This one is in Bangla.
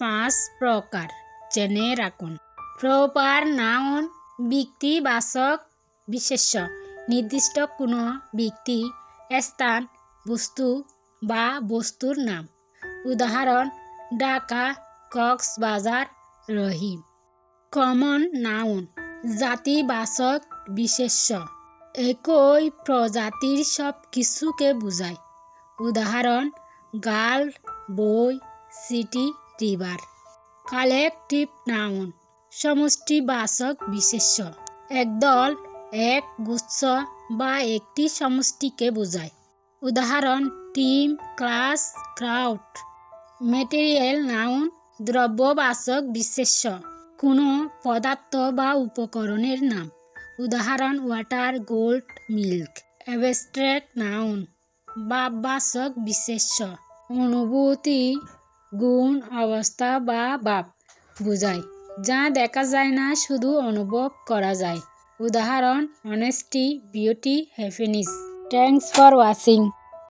পাঁচ প্রকার জেনে রাখুন প্রপার নাউন ব্যক্তিবাচক বিশেষ্য। নির্দিষ্ট কোনো ব্যক্তি স্থান, বস্তু বা বস্তুর নাম। উদাহরণ ঢাকা কক্সবাজার রহিম কমন নাউন জাতিবাচক বিশেষ্য। একই প্রজাতির সব কিছুকে বোঝায় উদাহরণ গার্ল বই সিটি রিভার কালেকটিভ নাউন সমষ্টিবাচক বিশেষ্য। একদল এক গুচ্ছ বা একটি সমষ্টিকে বোঝায় উদাহরণ, team, class, crowd. Material noun দ্রব্যবাচক বিশেষ্য। কোনো পদার্থ বা উপকরণের নাম। উদাহরণ, water, gold, milk. Abstract noun ভাববাচক বিশেষ্য। অনুভূতি গুণ, অবস্থা বা বাপ বোঝায়, যা দেখা যায় না, শুধু অনুভব করা যায়। উদাহরণ honesty beauty happiness thanks for watching